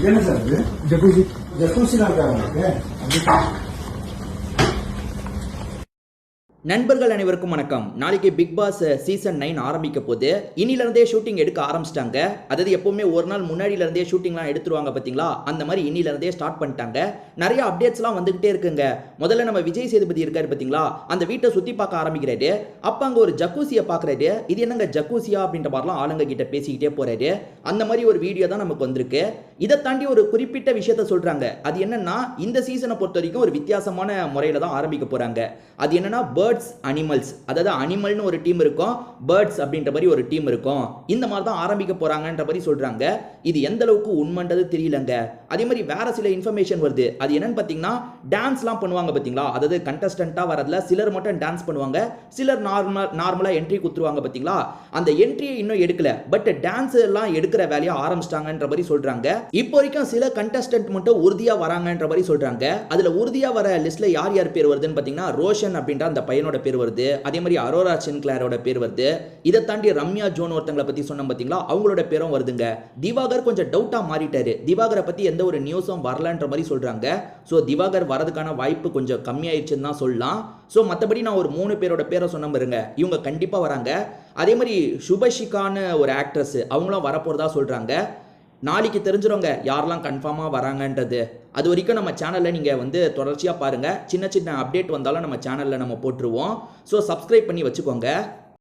ये ना सर जकूसी जकूसी नाम क्या बनाते हैं நண்பர்கள் அனைவருக்கும் வணக்கம். நாளைக்கு பிக் பாஸ் சீசன் நைன் ஆரம்பிக்க போது இன்னிலிருந்தே ஷூட்டிங் எடுக்க ஆரம்பிச்சிட்டாங்க. அதாவது எப்பவுமே ஒரு நாள் முன்னாடியில இருந்தே ஷூட்டிங்லாம் எடுத்துருவாங்க பார்த்தீங்களா? அந்த மாதிரி இன்னிலிருந்தே ஸ்டார்ட் பண்ணிட்டாங்க. நிறைய அப்டேட்ஸ்லாம் வந்துகிட்டே இருக்குங்க. முதல்ல நம்ம விஜய் சேதுபதி இருக்காரு பார்த்தீங்களா? அந்த வீட்டை சுற்றி பார்க்க ஆரம்பிக்கிறாரு. அப்போ அங்கே ஒரு ஜக்கூசியை பார்க்குறாரு. இது என்னங்க ஜக்கூசியா அப்படின்ற மாதிரிலாம் ஆளுங்க கிட்ட பேசிக்கிட்டே போறாரு. அந்த மாதிரி ஒரு வீடியோ தான் நமக்கு வந்திருக்கு. இதை தாண்டி ஒரு குறிப்பிட்ட விஷயத்த சொல்றாங்க. அது என்னன்னா இந்த சீசனை பொறுத்த வரைக்கும் ஒரு வித்தியாசமான முறையில தான் ஆரம்பிக்க போறாங்க. அது என்னன்னா பேர்ட்ஸ் அனிமல்ஸ் அதாவது அனிமல்னு ஒரு டீம் இருக்கும். பேர்ட்ஸ் அப்படின்ற மாதிரி ஒரு டீம் இருக்கும். இந்த மாதிரி தான் ஆரம்பிக்க போகிறாங்கன்ற மாதிரி சொல்கிறாங்க இது எந்த அளவுக்கு உண்மைன்றது தெரியலங்க. அதே மாதிரி வேற சில இன்ஃபர்மேஷன் வருது. அது என்னன்னு பார்த்தீங்கன்னா டான்ஸ்லாம் பண்ணுவாங்க பார்த்தீங்களா? அதாவது கண்டஸ்டண்ட்டாக வரதுல சிலர் மட்டும் டான்ஸ் பண்ணுவாங்க. சிலர் நார்மல் நார்மலாக என்ட்ரி குத்துருவாங்க பார்த்தீங்களா? அந்த என்ட்ரியை இன்னும் எடுக்கல. பட் டான்ஸ் எல்லாம் எடுக்கிற வேலையை ஆரம்பிச்சிட்டாங்கன்ற மாதிரி சொல்கிறாங்க இப்போ வரைக்கும் சில கண்டஸ்டன்ட் மட்டும் உறுதியாக வராங்கன்ற மாதிரி சொல்கிறாங்க அதில் உறுதியாக வர லிஸ்ட்டில் யார் யார் பேர் வருதுன்னு பார்த்தீங்கன்னா ரோஷன் அப்படின்ற அந்த பையன் பையனோட பேர் வருது. அதே மாதிரி அரோரா சின்கிளாரோட பேர் வருது. இதை தாண்டி ரம்யா ஜோன் ஒருத்தங்களை பற்றி சொன்னோம் பார்த்தீங்களா அவங்களோட பேரும் வருதுங்க. திவாகர் கொஞ்சம் டவுட்டாக மாறிட்டாரு. திவாகரை பற்றி எந்த ஒரு நியூஸும் வரலன்ற மாதிரி சொல்கிறாங்க ஸோ திவாகர் வரதுக்கான வாய்ப்பு கொஞ்சம் கம்மியாயிடுச்சுன்னு தான் சொல்லலாம். ஸோ மற்றபடி நான் ஒரு மூணு பேரோட பேரை சொன்ன பாருங்க. இவங்க கண்டிப்பாக வராங்க. அதே மாதிரி சுபஷிகான்னு ஒரு ஆக்ட்ரஸ் அவங்களும் வரப்போறதா சொல்கிறாங்க நாளைக்கு தெரிஞ்சிருங்க யாரெல்லாம் கன்ஃபார்மாக வராங்கன்றது. அது வரைக்கும் நம்ம சேனலில் நீங்கள் வந்து தொடர்ச்சியாக பாருங்கள் சின்ன சின்ன அப்டேட் வந்தாலும் நம்ம சேனலில் நம்ம போட்டுருவோம். ஸோ சப்ஸ்கிரைப் பண்ணி வச்சுக்கோங்க.